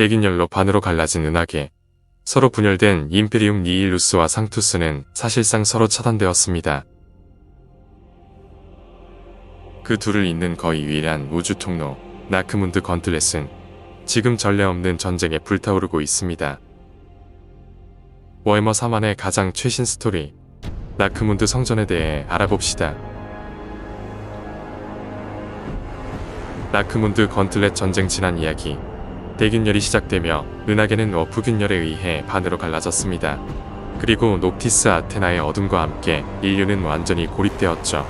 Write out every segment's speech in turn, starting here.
대균열로 반으로 갈라진 은하계. 서로 분열된 임페리움 니일루스와 상투스는 사실상 서로 차단되었습니다. 그 둘을 잇는 거의 유일한 우주 통로, 나크문드 건틀렛은 지금 전례 없는 전쟁에 불타오르고 있습니다. 월머 3안의 가장 최신 스토리, 나크문드 성전에 대해 알아봅시다. 나크문드 건틀렛 전쟁 지난 이야기. 대균열이 시작되며 은하계는 워프균열에 의해 반으로 갈라졌습니다. 그리고 녹티스 아테나의 어둠과 함께 인류는 완전히 고립되었죠.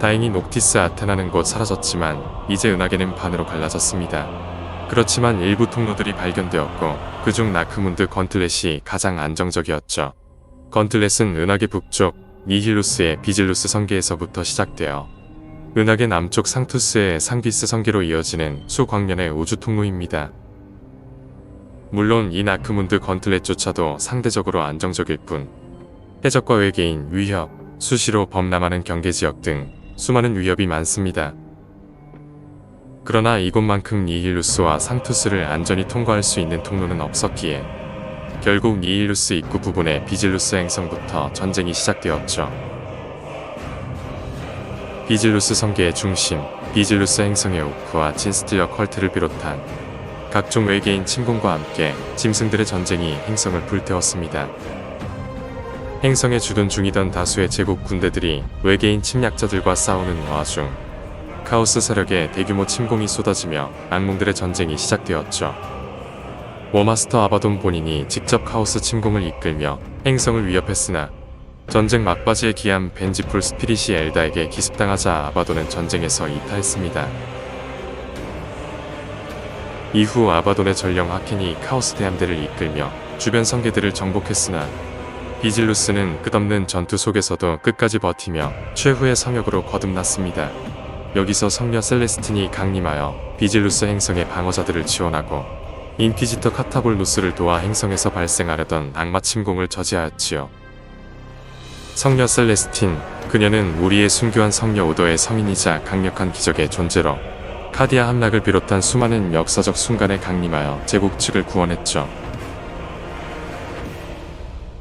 다행히 녹티스 아테나는 곧 사라졌지만 이제 은하계는 반으로 갈라졌습니다. 그렇지만 일부 통로들이 발견되었고 그중 나크문드 건틀렛이 가장 안정적이었죠. 건틀렛은 은하계 북쪽 니힐루스의 비질루스 성계에서부터 시작되어 은하계 남쪽 상투스의 상비스 성계로 이어지는 수광년의 우주 통로입니다. 물론 이 나크문드 건틀렛조차도 상대적으로 안정적일 뿐 해적과 외계인, 위협, 수시로 범람하는 경계지역 등 수많은 위협이 많습니다. 그러나 이곳만큼 니힐루스와 상투스를 안전히 통과할 수 있는 통로는 없었기에 결국 니힐루스 입구 부분의 비질루스 행성부터 전쟁이 시작되었죠. 비질루스 성계의 중심, 비질루스 행성의 오크와 진스틸러 컬트를 비롯한 각종 외계인 침공과 함께 짐승들의 전쟁이 행성을 불태웠습니다. 행성에 주둔 중이던 다수의 제국 군대들이 외계인 침략자들과 싸우는 와중 카오스 세력의 대규모 침공이 쏟아지며 악몽들의 전쟁이 시작되었죠. 워마스터 아바돈 본인이 직접 카오스 침공을 이끌며 행성을 위협했으나 전쟁 막바지에 기한 벤지풀 스피릿이 엘다에게 기습당하자 아바돈은 전쟁에서 이탈했습니다. 이후 아바돈의 전령 하켄이 카오스 대함대를 이끌며 주변 성계들을 정복했으나 비질루스는 끝없는 전투 속에서도 끝까지 버티며 최후의 성역으로 거듭났습니다. 여기서 성녀 셀레스틴이 강림하여 비질루스 행성의 방어자들을 지원하고 인퀴지터 카타볼루스를 도와 행성에서 발생하려던 악마 침공을 저지하였지요. 성녀 셀레스틴, 그녀는 우리의 순교한 성녀 오더의 성인이자 강력한 기적의 존재로 카디아 함락을 비롯한 수많은 역사적 순간에 강림하여 제국 측을 구원했죠.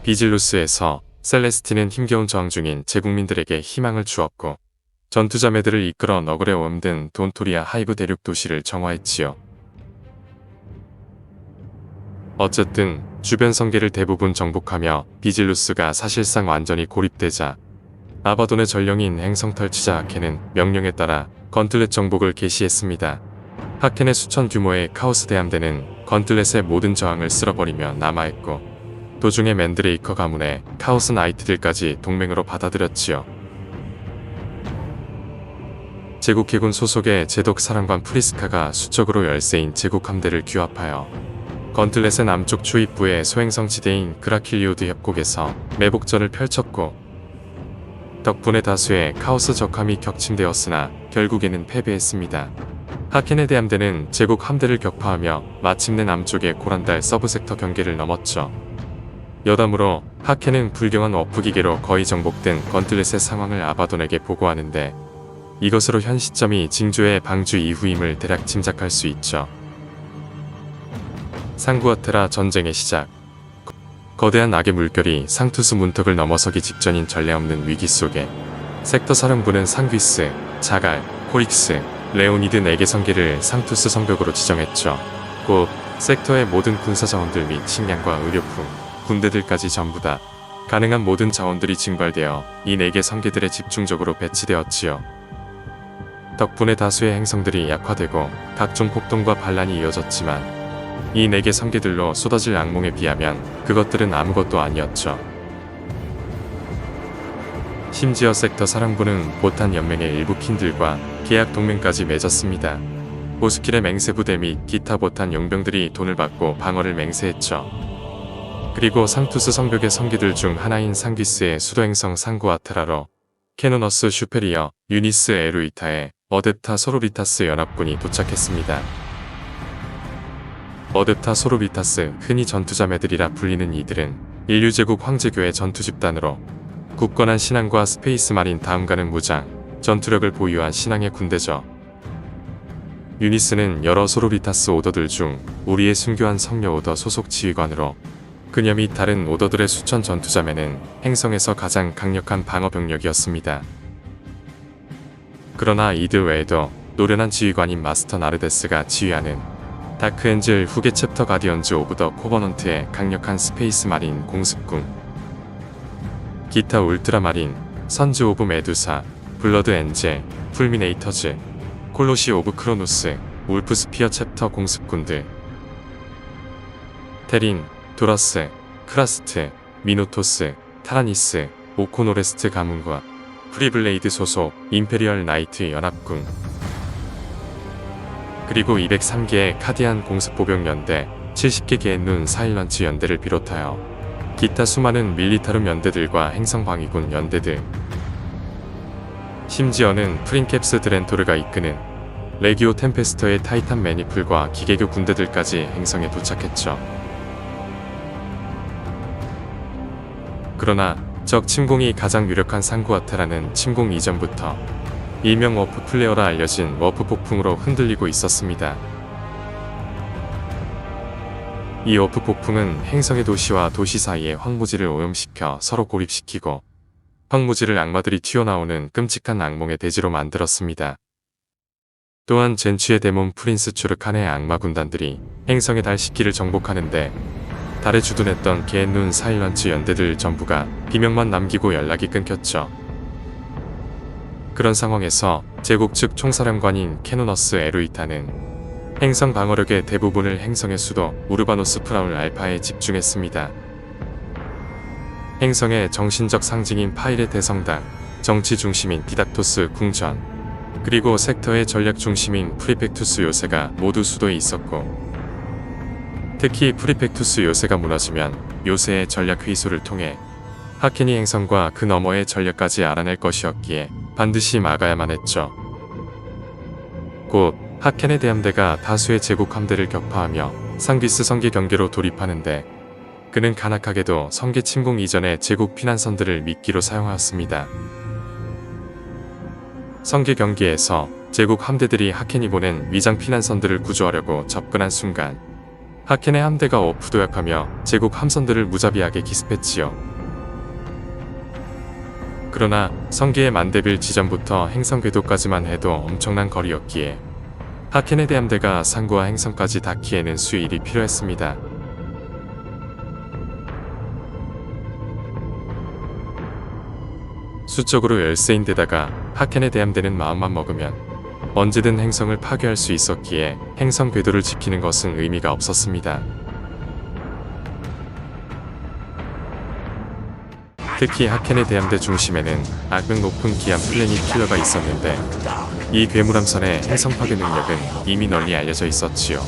비질루스에서 셀레스틴은 힘겨운 저항 중인 제국민들에게 희망을 주었고 전투자매들을 이끌어 너그레 옴든 돈토리아 하이브 대륙 도시를 정화했지요. 어쨌든 주변 성계를 대부분 정복하며 비질루스가 사실상 완전히 고립되자 아바돈의 전령인 행성 털치자 하켄은 명령에 따라 건틀렛 정복을 개시했습니다. 하켄의 수천 규모의 카오스 대함대는 건틀렛의 모든 저항을 쓸어버리며 남아있고 도중에 맨드레이커 가문의 카오스 나이트들까지 동맹으로 받아들였지요. 제국 해군 소속의 제독 사령관 프리스카가 수적으로 열세인 제국 함대를 규합하여 건틀렛의 남쪽 추입부의 소행성 지대인 그라킬리오드 협곡에서 매복전을 펼쳤고 덕분에 다수의 카오스 적함이 격침되었으나 결국에는 패배했습니다. 하켄의 대함대는 제국 함대를 격파하며 마침내 남쪽의 고란달 서브섹터 경계를 넘었죠. 여담으로 하켄은 불경한 워프 기계로 거의 정복된 건틀렛의 상황을 아바돈에게 보고하는데 이것으로 현 시점이 징조의 방주 이후임을 대략 짐작할 수 있죠. 상구아테라 전쟁의 시작. 거대한 악의 물결이 상투스 문턱을 넘어서기 직전인 전례 없는 위기 속에 섹터 사령부는 상귀스, 자갈, 코릭스, 레오니드 4개 성계를 상투스 성벽으로 지정했죠. 곧 섹터의 모든 군사 자원들 및 식량과 의료품, 군대들까지 전부 다 가능한 모든 자원들이 증발되어 이 4개 성계들에 집중적으로 배치되었지요. 덕분에 다수의 행성들이 약화되고 각종 폭동과 반란이 이어졌지만 이 네 개 성계들로 쏟아질 악몽에 비하면 그것들은 아무것도 아니었죠. 심지어 섹터 사령부는 보탄 연맹의 일부 킨들과 계약 동맹까지 맺었습니다. 보스킬의 맹세 부대 및 기타 보탄 용병들이 돈을 받고 방어를 맹세했죠. 그리고 상투스 성벽의 성기들 중 하나인 상기스의 수도행성 상구아테라로 캐노너스 슈페리어, 유니스 에루이타의 어뎁타 소로비타스 연합군이 도착했습니다. 어뎁타 소로비타스, 흔히 전투자매들이라 불리는 이들은 인류제국 황제교의 전투집단으로 굳건한 신앙과 스페이스 마린 다음가는 무장, 전투력을 보유한 신앙의 군대죠. 유니스는 여러 소로리타스 오더들 중 우리의 순교한 성녀 오더 소속 지휘관으로 그녀 및 다른 오더들의 수천 전투자매는 행성에서 가장 강력한 방어 병력이었습니다. 그러나 이들 외에도 노련한 지휘관인 마스터 나르데스가 지휘하는 다크엔젤 후계 챕터 가디언즈 오브 더 코버넌트의 강력한 스페이스 마린 공습군 기타 울트라 마린, 선즈 오브 메두사, 블러드 엔젤, 풀미네이터즈, 콜로시 오브 크로노스, 울프 스피어 챕터 공습군들. 테린, 도라스, 크라스트, 미노토스, 타라니스, 오코노레스트 가문과 프리블레이드 소속 임페리얼 나이트 연합군 그리고 203개의 카디안 공습보병 연대, 70개 개눈 사일런츠 연대를 비롯하여 기타 수많은 밀리타룸 연대들과 행성방위군 연대들 심지어는 프린캡스 드렌토르가 이끄는 레기오 템페스터의 타이탄 매니플과 기계교 군대들까지 행성에 도착했죠. 그러나 적 침공이 가장 유력한 상구아테라는 침공 이전부터 일명 워프 플레어라 알려진 워프 폭풍으로 흔들리고 있었습니다. 이 워프 폭풍은 행성의 도시와 도시 사이의 황무지를 오염시켜 서로 고립시키고 황무지를 악마들이 튀어나오는 끔찍한 악몽의 대지로 만들었습니다. 또한 젠취의 데몬 프린스 추르칸의 악마 군단들이 행성의 달 10기를 정복하는데 달에 주둔했던 개눈 사일런츠 연대들 전부가 비명만 남기고 연락이 끊겼죠. 그런 상황에서 제국 측 총사령관인 캐노너스 에루이타는 행성 방어력의 대부분을 행성의 수도 우르바노스 프라울 알파에 집중했습니다. 행성의 정신적 상징인 파일의 대성당, 정치 중심인 디닥토스 궁전, 그리고 섹터의 전략 중심인 프리펙투스 요새가 모두 수도에 있었고, 특히 프리펙투스 요새가 무너지면 요새의 전략 회수를 통해 하케니 행성과 그 너머의 전략까지 알아낼 것이었기에 반드시 막아야만 했죠. 곧 하켄의 대함대가 다수의 제국 함대를 격파하며 상비스 성계 경계로 돌입하는데 그는 간악하게도 성계 침공 이전에 제국 피난선들을 미끼로 사용하였습니다. 성계 경계에서 제국 함대들이 하켄이 보낸 위장 피난선들을 구조하려고 접근한 순간 하켄의 함대가 오프 도약하며 제국 함선들을 무자비하게 기습했지요. 그러나 성계의 만데빌 지점부터 행성 궤도까지만 해도 엄청난 거리였기에 하켄의 대함대가 상구와 행성까지 닿기에는 수일이 필요했습니다. 수적으로 열세인데다가 하켄의 대함대는 마음만 먹으면 언제든 행성을 파괴할 수 있었기에 행성 궤도를 지키는 것은 의미가 없었습니다. 특히 하켄의 대함대 중심에는 악명 높은 기암 플래닛 킬러가 있었는데 이 괴물함선의 행성 파괴 능력은 이미 널리 알려져 있었지요.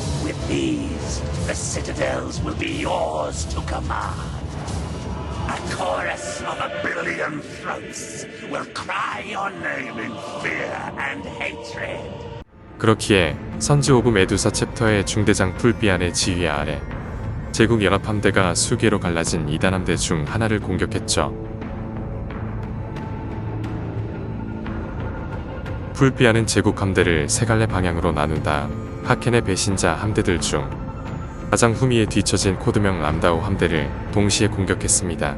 그렇기에 선지 오브 메두사 챕터의 중대장 풀비안의 지휘 아래 제국 연합함대가 수개로 갈라진 이단 함대 중 하나를 공격했죠. 풀비안은 제국 함대를 세 갈래 방향으로 나눈 다음 하켄의 배신자 함대들 중 가장 후미에 뒤처진 코드명 람다우 함대를 동시에 공격했습니다.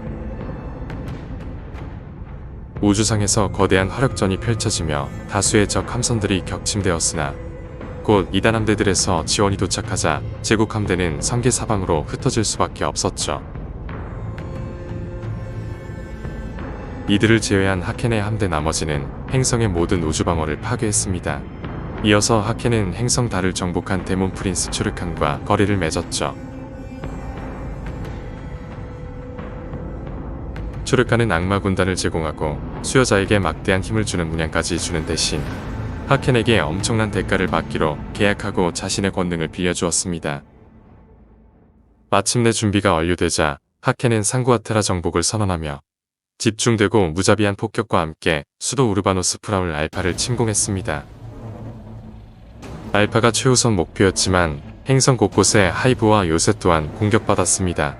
우주상에서 거대한 화력전이 펼쳐지며 다수의 적 함선들이 격침되었으나 곧 이단 함대들에서 지원이 도착하자 제국 함대는 성계 사방으로 흩어질 수밖에 없었죠. 이들을 제외한 하켄의 함대 나머지는 행성의 모든 우주 방어를 파괴했습니다. 이어서 하켄은 행성 달을 정복한 데몬 프린스 추르칸과 거리를 맺었죠. 추르칸은 악마 군단을 제공하고 수여자에게 막대한 힘을 주는 문양까지 주는 대신 하켄에게 엄청난 대가를 받기로 계약하고 자신의 권능을 빌려주었습니다. 마침내 준비가 완료되자 하켄은 상구아테라 정복을 선언하며 집중되고 무자비한 폭격과 함께 수도 우르바노스 프라울 알파를 침공했습니다. 알파가 최우선 목표였지만 행성 곳곳에 하이브와 요새 또한 공격받았습니다.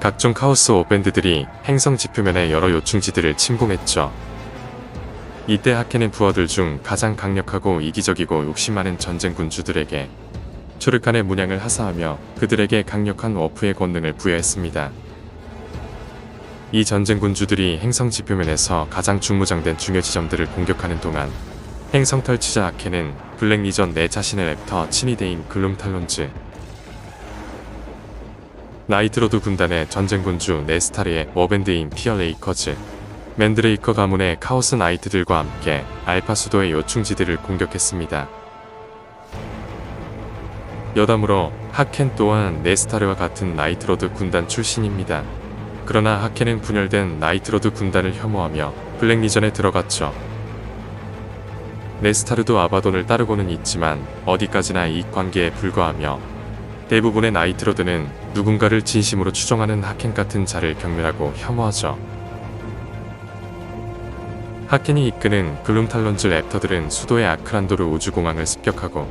각종 카오스 오밴드들이 행성 지표면의 여러 요충지들을 침공했죠. 이때 하켄은 부하들 중 가장 강력하고 이기적이고 욕심 많은 전쟁 군주들에게 초르칸의 문양을 하사하며 그들에게 강력한 워프의 권능을 부여했습니다. 이 전쟁 군주들이 행성 지표면에서 가장 중무장된 중요 지점들을 공격하는 동안 행성 털치자 아케는 블랙 리전 내 자신의 랩터 친위대인 글룸탈론즈 나이트로드 군단의 전쟁 군주 네스타르의 워밴드인 피어 레이커즈 맨드레이커 가문의 카오스 나이트들과 함께 알파 수도의 요충지들을 공격했습니다. 여담으로 하켄 또한 네스타르와 같은 나이트로드 군단 출신입니다. 그러나 하켄은 분열된 나이트로드 군단을 혐오하며 블랙 리전에 들어갔죠. 네스타르도 아바돈을 따르고는 있지만 어디까지나 이 관계에 불과하며 대부분의 나이트로드는 누군가를 진심으로 추종하는 하켄 같은 자를 경멸하고 혐오하죠. 하켄이 이끄는 글룸탈론즈 랩터들은 수도의 아크란도르 우주공항을 습격하고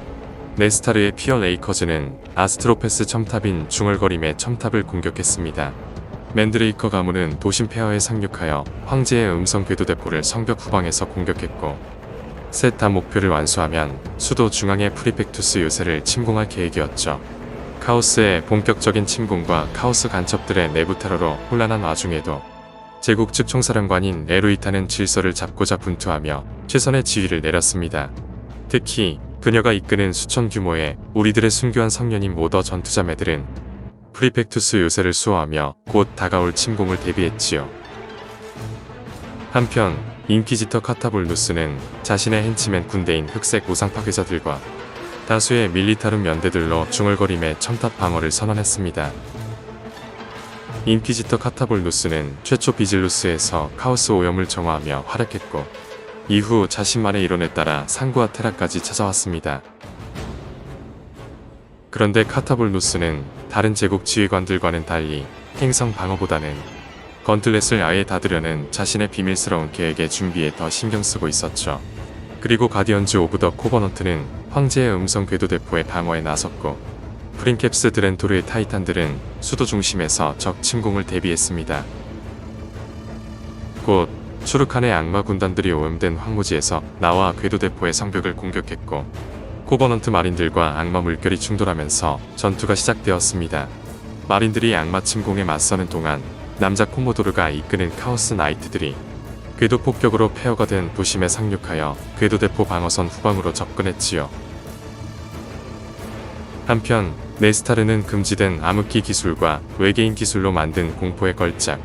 네스타르의 피어 레이커즈는 아스트로페스 첨탑인 중얼거림의 첨탑을 공격했습니다. 맨드레이커 가문은 도심 폐허에 상륙하여 황제의 음성 궤도 대포를 성벽 후방에서 공격했고 셋 다 목표를 완수하면 수도 중앙의 프리펙투스 요새를 침공할 계획이었죠. 카오스의 본격적인 침공과 카오스 간첩들의 내부 테러로 혼란한 와중에도 제국 측 총사령관인 에루이타는 질서를 잡고자 분투하며 최선의 지휘를 내렸습니다. 특히 그녀가 이끄는 수천 규모의 우리들의 순교한 성년인 모더 전투자매들은 프리펙투스 요새를 수호하며 곧 다가올 침공을 대비했지요. 한편 인퀴지터 카타볼루스는 자신의 hen치맨 군대인 흑색 우상 파 괴자들과 다수의 밀리타룸 연대들로 중얼거림의 첨탑 방어를 선언했습니다. 인퀴지터 카타볼루스는 최초 비질루스에서 카오스 오염을 정화하며 활약했고 이후 자신만의 이론에 따라 상구와 테라까지 찾아왔습니다. 그런데 카타볼루스는 다른 제국 지휘관들과는 달리 행성 방어보다는 건틀렛을 아예 닫으려는 자신의 비밀스러운 계획의 준비에 더 신경 쓰고 있었죠. 그리고 가디언즈 오브 더 코버넌트는 황제의 음성 궤도 대포의 방어에 나섰고 프린캡스 드렌토르의 타이탄들은 수도 중심에서 적 침공을 대비했습니다. 곧 추르칸의 악마 군단들이 오염된 황무지에서 나와 궤도 대포의 성벽을 공격했고 코버넌트 마린들과 악마 물결이 충돌하면서 전투가 시작되었습니다. 마린들이 악마 침공에 맞서는 동안 남자 코모도르가 이끄는 카오스 나이트들이 궤도 폭격으로 폐허가 된 부심에 상륙하여 궤도 대포 방어선 후방으로 접근했지요. 한편 네스타르는 금지된 암흑기 기술과 외계인 기술로 만든 공포의 걸작,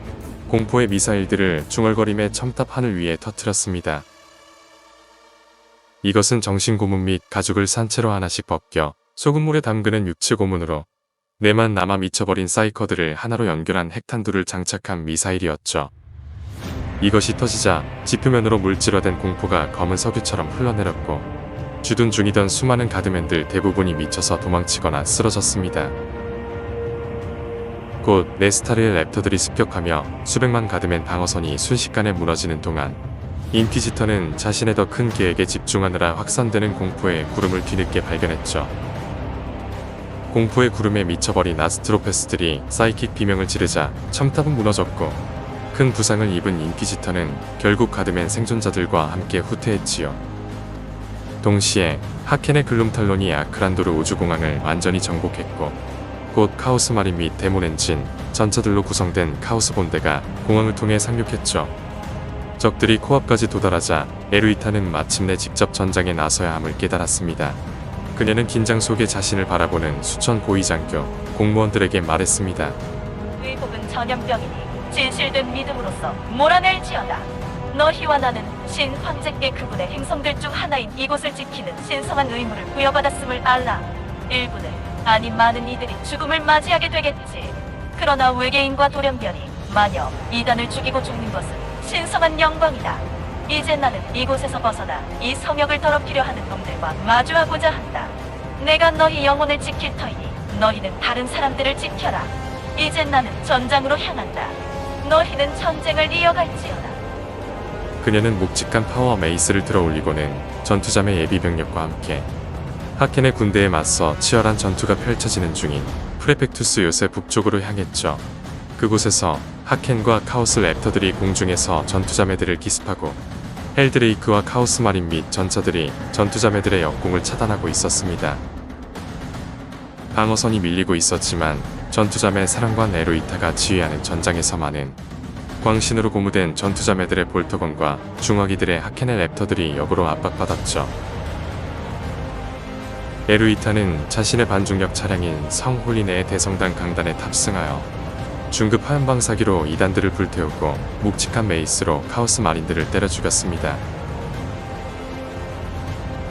공포의 미사일들을 중얼거림의 첨탑 하늘 위에 터뜨렸습니다. 이것은 정신 고문 및 가죽을 산채로 하나씩 벗겨 소금물에 담그는 육체 고문으로 내만 남아 미쳐버린 사이커들을 하나로 연결한 핵탄두를 장착한 미사일이었죠. 이것이 터지자 지표면으로 물질화된 공포가 검은 석유처럼 흘러내렸고 주둔 중이던 수많은 가드맨들 대부분이 미쳐서 도망치거나 쓰러졌습니다. 곧 네스타르의 랩터들이 습격하며 수백만 가드맨 방어선이 순식간에 무너지는 동안 인퀴지터는 자신의 더 큰 계획에 집중하느라 확산되는 공포의 구름을 뒤늦게 발견했죠. 공포의 구름에 미쳐버린 아스트로페스들이 사이킥 비명을 지르자 첨탑은 무너졌고 큰 부상을 입은 인퀴지터는 결국 가드맨 생존자들과 함께 후퇴했지요. 동시에 하켄의 글룸탈론이 아크란도르 우주공항을 완전히 정복했고 곧 카오스 마린 및 데몬 엔진, 전차들로 구성된 카오스 본대가 공항을 통해 상륙했죠. 적들이 코앞까지 도달하자 에루이타는 마침내 직접 전장에 나서야 함을 깨달았습니다. 그녀는 긴장 속에 자신을 바라보는 수천 고위장교, 공무원들에게 말했습니다. 의복은 전염병이니 진실된 믿음으로써 몰아낼지어다. 너희와 나는 신 황제께 그분의 행성들 중 하나인 이곳을 지키는 신성한 의무를 부여받았음을 알라. 일부는 아니 많은 이들이 죽음을 맞이하게 되겠지. 그러나 외계인과 돌연변이 마녀 이단을 죽이고 죽는 것은 신성한 영광이다. 이제 나는 이곳에서 벗어나 이 성역을 더럽히려 하는 놈들과 마주하고자 한다. 내가 너희 영혼을 지킬 터이니 너희는 다른 사람들을 지켜라. 이제 나는 전장으로 향한다. 너희는 전쟁을 이어갈지어다. 그녀는 묵직한 파워 메이스를 들어올리고는 전투잠의 예비 병력과 함께 하켄의 군대에 맞서 치열한 전투가 펼쳐지는 중인 프레펙투스 요새 북쪽으로 향했죠. 그곳에서 하켄과 카오스 랩터들이 공중에서 전투자매들을 기습하고 헬드레이크와 카오스 마린 및 전차들이 전투자매들의 역공을 차단하고 있었습니다. 방어선이 밀리고 있었지만 전투자매 사령관 에로이타가 지휘하는 전장에서만은 광신으로 고무된 전투자매들의 볼터건과 중화기들의 하켄의 랩터들이 역으로 압박받았죠. 에루이타는 자신의 반중력 차량인 성홀린의 대성당 강단에 탑승하여 중급 화염방사기로 이단들을 불태우고 묵직한 메이스로 카오스 마린들을 때려 죽였습니다.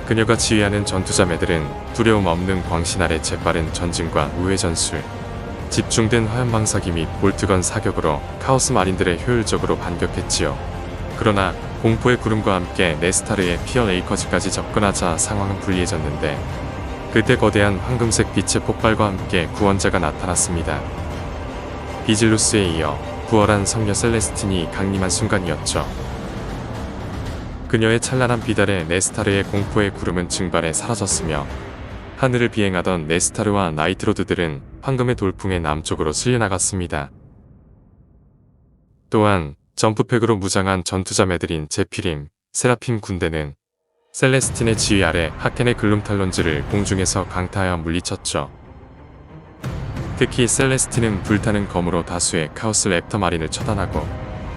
그녀가 지휘하는 전투자매들은 두려움 없는 광신 아래 재빠른 전진과 우회 전술, 집중된 화염방사기 및 볼트건 사격으로 카오스 마린들의 효율적으로 반격했지요. 그러나 공포의 구름과 함께 네스타르의 피어 레이커즈까지 접근하자 상황은 불리해졌는데 그때 거대한 황금색 빛의 폭발과 함께 구원자가 나타났습니다. 비질루스에 이어 부활한 성녀 셀레스틴이 강림한 순간이었죠. 그녀의 찬란한 비달에 네스타르의 공포의 구름은 증발해 사라졌으며 하늘을 비행하던 네스타르와 나이트로드들은 황금의 돌풍의 남쪽으로 쓸려나갔습니다. 또한 점프팩으로 무장한 전투자매들인 제피림, 세라핌 군대는 셀레스틴의 지휘 아래 하켄의 글룸탈론즈를 공중에서 강타하여 물리쳤죠. 특히 셀레스틴은 불타는 검으로 다수의 카오스 랩터 마린을 처단하고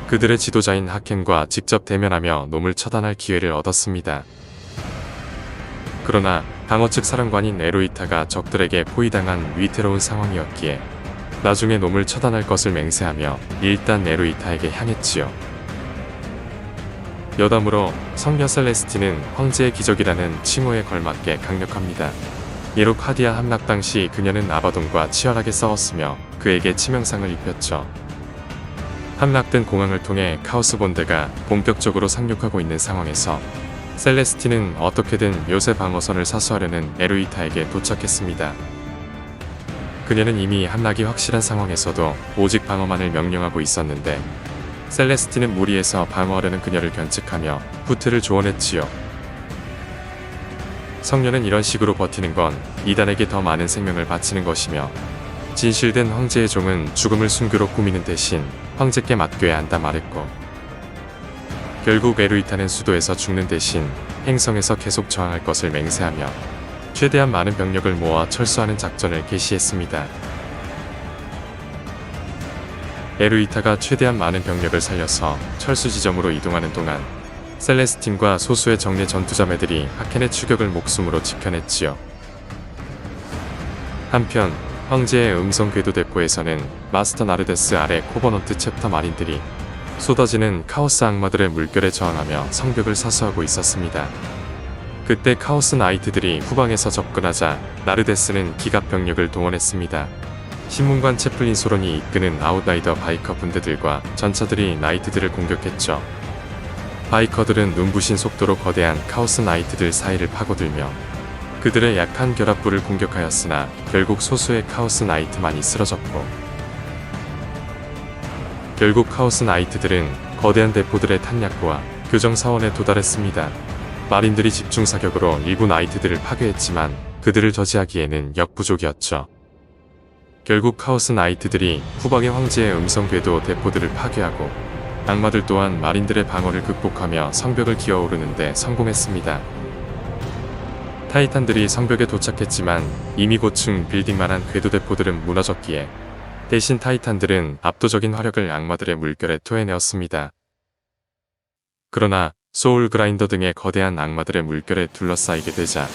그들의 지도자인 하켄과 직접 대면하며 놈을 처단할 기회를 얻었습니다. 그러나 방어 측 사령관인 에로이타가 적들에게 포위당한 위태로운 상황이었기에 나중에 놈을 처단할 것을 맹세하며 일단 에로이타에게 향했지요. 여담으로 성녀 셀레스틴은 황제의 기적이라는 칭호에 걸맞게 강력합니다. 예로 카디아 함락 당시 그녀는 아바돈과 치열하게 싸웠으며 그에게 치명상을 입혔죠. 함락된 공항을 통해 카오스 본대가 본격적으로 상륙하고 있는 상황에서 셀레스틴은 어떻게든 요새 방어선을 사수하려는 에루이타에게 도착했습니다. 그녀는 이미 함락이 확실한 상황에서도 오직 방어만을 명령하고 있었는데 셀레스틴은 무리해서 방어하려는 그녀를 견책하며 후퇴를 조언했지요. 성녀는 이런 식으로 버티는 건 이단에게 더 많은 생명을 바치는 것이며 진실된 황제의 종은 죽음을 순교로 꾸미는 대신 황제께 맡겨야 한다 말했고 결국 에루이타는 수도에서 죽는 대신 행성에서 계속 저항할 것을 맹세하며 최대한 많은 병력을 모아 철수하는 작전을 개시했습니다. 에루이타가 최대한 많은 병력을 살려서 철수 지점으로 이동하는 동안 셀레스틴과 소수의 정례 전투자매들이 하켄의 추격을 목숨으로 지켜냈지요. 한편 황제의 음성 궤도 대포에서는 마스터 나르데스 아래 코버넌트 챕터 마린들이 쏟아지는 카오스 악마들의 물결에 저항하며 성벽을 사수하고 있었습니다. 그때 카오스 나이트들이 후방에서 접근하자 나르데스는 기갑 병력을 동원했습니다. 신문관 채플린 소론이 이끄는 아웃라이더 바이커 군대들과 전차들이 나이트들을 공격했죠. 바이커들은 눈부신 속도로 거대한 카오스 나이트들 사이를 파고들며 그들의 약한 결합부를 공격하였으나 결국 소수의 카오스 나이트만이 쓰러졌고 결국 카오스 나이트들은 거대한 대포들의 탄약고와 교정 사원에 도달했습니다. 마린들이 집중 사격으로 일부 나이트들을 파괴했지만 그들을 저지하기에는 역부족이었죠. 결국 카오스 나이트들이 후방의 황제의 음성 궤도 대포들을 파괴하고 악마들 또한 마린들의 방어를 극복하며 성벽을 기어오르는데 성공했습니다. 타이탄들이 성벽에 도착했지만 이미 고층 빌딩만한 궤도 대포들은 무너졌기에 대신 타이탄들은 압도적인 화력을 악마들의 물결에 토해내었습니다. 그러나 소울 그라인더 등의 거대한 악마들의 물결에 둘러싸이게 되자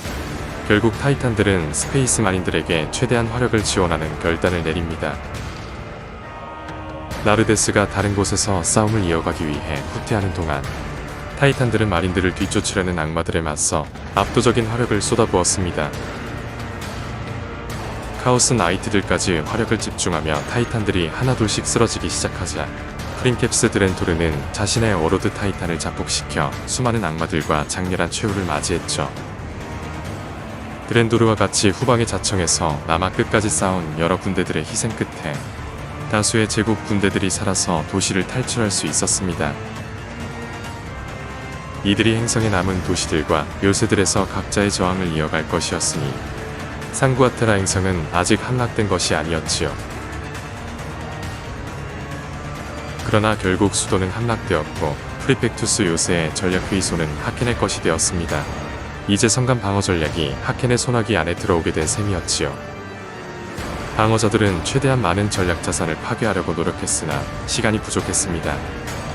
결국 타이탄들은 스페이스 마린들에게 최대한 화력을 지원하는 결단을 내립니다. 나르데스가 다른 곳에서 싸움을 이어가기 위해 후퇴하는 동안 타이탄들은 마린들을 뒤쫓으려는 악마들에 맞서 압도적인 화력을 쏟아부었습니다. 카오스 나이트들까지 화력을 집중하며 타이탄들이 하나둘씩 쓰러지기 시작하자 프린캡스 드렌토르는 자신의 워로드 타이탄을 자폭시켜 수많은 악마들과 장렬한 최후를 맞이했죠. 드렌도르와 같이 후방의 자청에서 남아 끝까지 싸운 여러 군대들의 희생 끝에 다수의 제국 군대들이 살아서 도시를 탈출할 수 있었습니다. 이들이 행성에 남은 도시들과 요새들에서 각자의 저항을 이어갈 것이었으니 상구아테라 행성은 아직 함락된 것이 아니었지요. 그러나 결국 수도는 함락되었고 프리펙투스 요새의 전략 회의소는 하켄의 것이 되었습니다. 이제 성간 방어 전략이 하켄의 손아귀 안에 들어오게 된 셈이었지요. 방어자들은 최대한 많은 전략 자산을 파괴하려고 노력했으나 시간이 부족했습니다.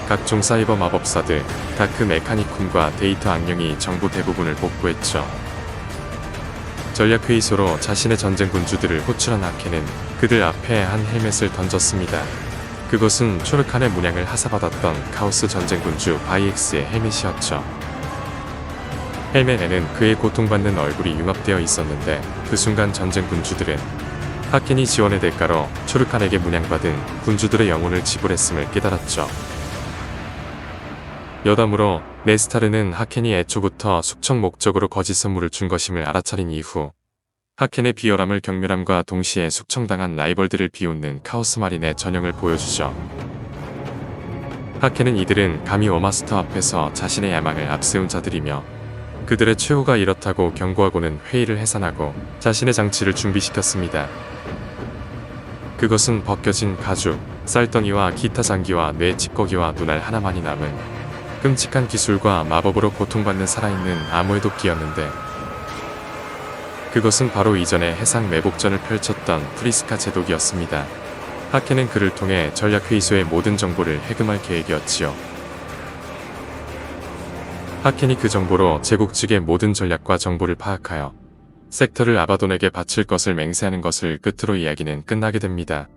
각종 사이버 마법사들, 다크 메카니쿰과 데이터 악령이 정부 대부분을 복구했죠. 전략 회의소로 자신의 전쟁 군주들을 호출한 하켄은 그들 앞에 한 헬멧을 던졌습니다. 그것은 초르칸의 문양을 하사받았던 카오스 전쟁 군주 바이엑스의 헬멧이었죠. 헬멧에는 그의 고통받는 얼굴이 융합되어 있었는데 그 순간 전쟁 군주들은 하켄이 지원의 대가로 초르칸에게 문양받은 군주들의 영혼을 지불했음을 깨달았죠. 여담으로 네스타르는 하켄이 애초부터 숙청 목적으로 거짓 선물을 준 것임을 알아차린 이후 하켄의 비열함을 경멸함과 동시에 숙청당한 라이벌들을 비웃는 카오스 마린의 전형을 보여주죠. 하켄은 이들은 감히 워마스터 앞에서 자신의 야망을 앞세운 자들이며 그들의 최후가 이렇다고 경고하고는 회의를 해산하고 자신의 장치를 준비시켰습니다. 그것은 벗겨진 가죽, 쌀덩이와 기타 장기와 뇌 찌꺼기와 눈알 하나만이 남은 끔찍한 기술과 마법으로 고통받는 살아있는 암호의 도끼였는데 그것은 바로 이전에 해상 매복전을 펼쳤던 프리스카 제독이었습니다. 하켄은 그를 통해 전략 회의소의 모든 정보를 해금할 계획이었지요. 하켄이 그 정보로 제국 측의 모든 전략과 정보를 파악하여 섹터를 아바돈에게 바칠 것을 맹세하는 것을 끝으로 이야기는 끝나게 됩니다.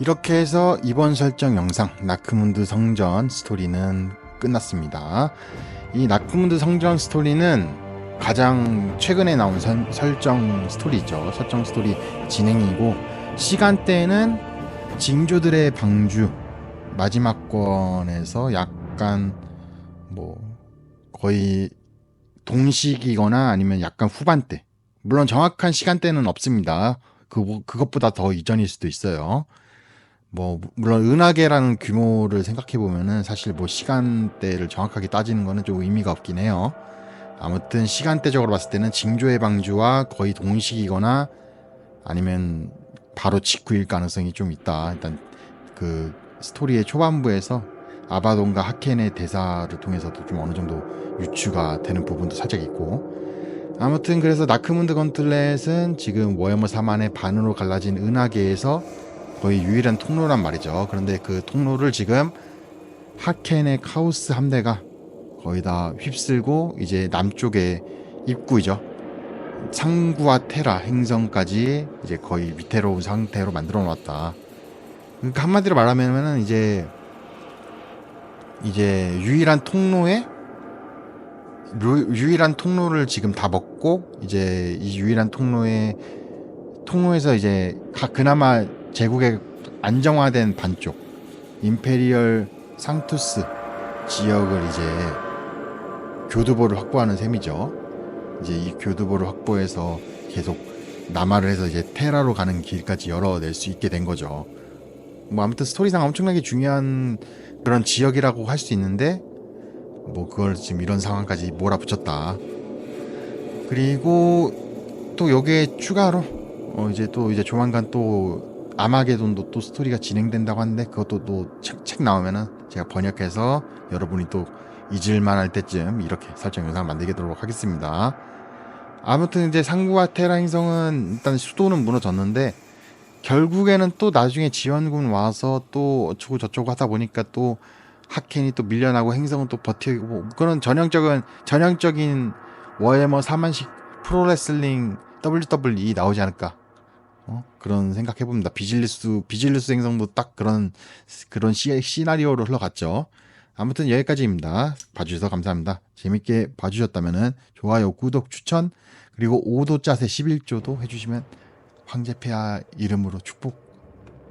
이렇게 해서 이번 설정 영상 나크문드 성전 스토리는 끝났습니다. 이 나크문드 성전 스토리는 가장 최근에 나온 선- 설정 스토리죠. 설정 스토리 진행이고 시간대는 징조들의 방주 마지막 권에서 약간 뭐 거의 동시기거나 아니면 약간 후반대. 물론 정확한 시간대는 없습니다. 그 그것보다 더 이전일 수도 있어요. 뭐 물론 은하계라는 규모를 생각해 보면은 사실 뭐 시간대를 정확하게 따지는 거는 좀 의미가 없긴 해요. 아무튼 시간대적으로 봤을 때는 징조의 방주와 거의 동시기거나 아니면 바로 직후일 가능성이 좀 있다. 일단 그 스토리의 초반부에서 아바돈과 하켄의 대사를 통해서도 좀 어느 정도 유추가 되는 부분도 살짝 있고 아무튼 그래서 나크문드 건틀렛은 지금 워해머 4만의 반으로 갈라진 은하계에서 거의 유일한 통로란 말이죠. 그런데 그 통로를 지금 하켄의 카오스 함대가 거의 다 휩쓸고 이제 남쪽의 입구이죠. 상구와 테라 행성까지 이제 거의 위태로운 상태로 만들어 놨다. 그러니까 한마디로 말하면은 이제 이제 유일한 통로에 루- 유일한 통로를 지금 다 먹고 이제 이 유일한 통로에 통로에서 이제 가- 그나마 제국의 안정화된 반쪽 임페리얼 상투스 지역을 이제 교두보를 확보하는 셈이죠. 이제 이 교두보를 확보해서 계속 남하를 해서 이제 테라로 가는 길까지 열어낼 수 있게 된 거죠. 뭐 아무튼 스토리상 엄청나게 중요한 그런 지역이라고 할 수 있는데 뭐 그걸 지금 이런 상황까지 몰아붙였다. 그리고 또 여기에 추가로 어 이제 또 이제 조만간 또 아마게돈도 또 스토리가 진행된다고 하는데 그것도 또 책 책 나오면은 제가 번역해서 여러분이 또 잊을만 할 때쯤 이렇게 설정 영상 만들도록 하겠습니다. 아무튼 이제 상구와 테라 행성은 일단 수도는 무너졌는데 결국에는 또 나중에 지원군 와서 또 어쩌고 저쩌고 하다 보니까 또 하켄이 또 밀려나고 행성은 또 버티고 뭐 그런 전형적인 전형적인 워해머 4만식 프로레슬링 WWE 나오지 않을까 어? 그런 생각해 봅니다. 비질리스 비질리스 행성도 딱 그런 그런 시, 시나리오로 흘러갔죠. 아무튼 여기까지입니다. 봐주셔서 감사합니다. 재밌게 봐주셨다면은 좋아요, 구독, 추천 그리고 5도 짜세 11조도 해주시면 황제폐하 이름으로 축복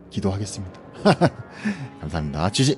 기도하겠습니다. 감사합니다. 지지.